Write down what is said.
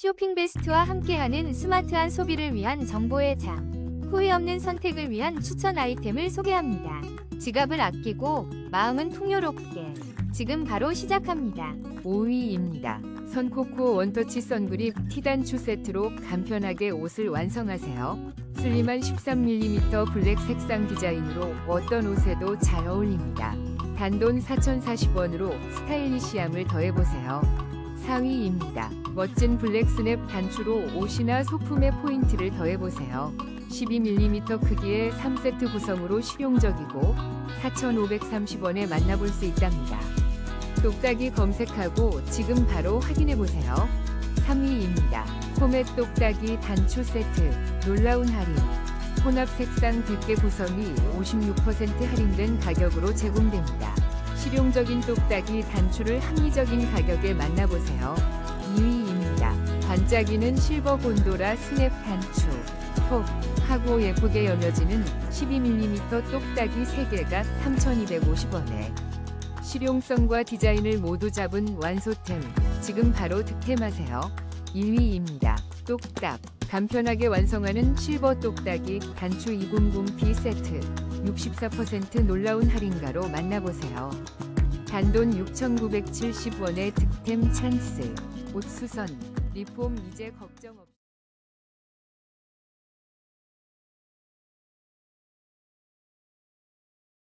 쇼핑 베스트와 함께하는 스마트한 소비를 위한 정보의 장. 후회 없는 선택을 위한 추천 아이템을 소개합니다. 지갑을 아끼고 마음은 풍요롭게. 지금 바로 시작합니다. 5위입니다. 선코코 원터치 선그립 티단추 세트로 간편하게 옷을 완성하세요. 슬림한 13mm 블랙 색상 디자인으로 어떤 옷에도 잘 어울립니다. 단돈 4,040원으로 스타일리시함을 더해보세요. 4위입니다. 멋진 블랙 스냅 단추로 옷이나 소품의 포인트를 더해보세요. 12mm 크기의 3세트 구성으로 실용적이고 4,530원에 만나볼 수 있답니다. 똑딱이 검색하고 지금 바로 확인해보세요. 3위입니다. 포맷 똑딱이 단추 세트 놀라운 할인 혼합 색상 100개 구성이 56% 할인된 가격으로 제공됩니다. 실용적인 똑딱이 단추를 합리적인 가격에 만나보세요. 2위입니다. 반짝이는 실버 곤도라 스냅 단추 톡 하고 예쁘게 여며지는 12mm 똑딱이 3개가 3,250원에 실용성과 디자인을 모두 잡은 완소템 지금 바로 득템하세요. 1위입니다. 똑딱 간편하게 완성하는 실버 똑딱이 단추 200P 세트 64% 놀라운 할인가로 만나보세요. 단돈 6,970원의 득템 찬스 옷수선 리폼 이제 걱정 없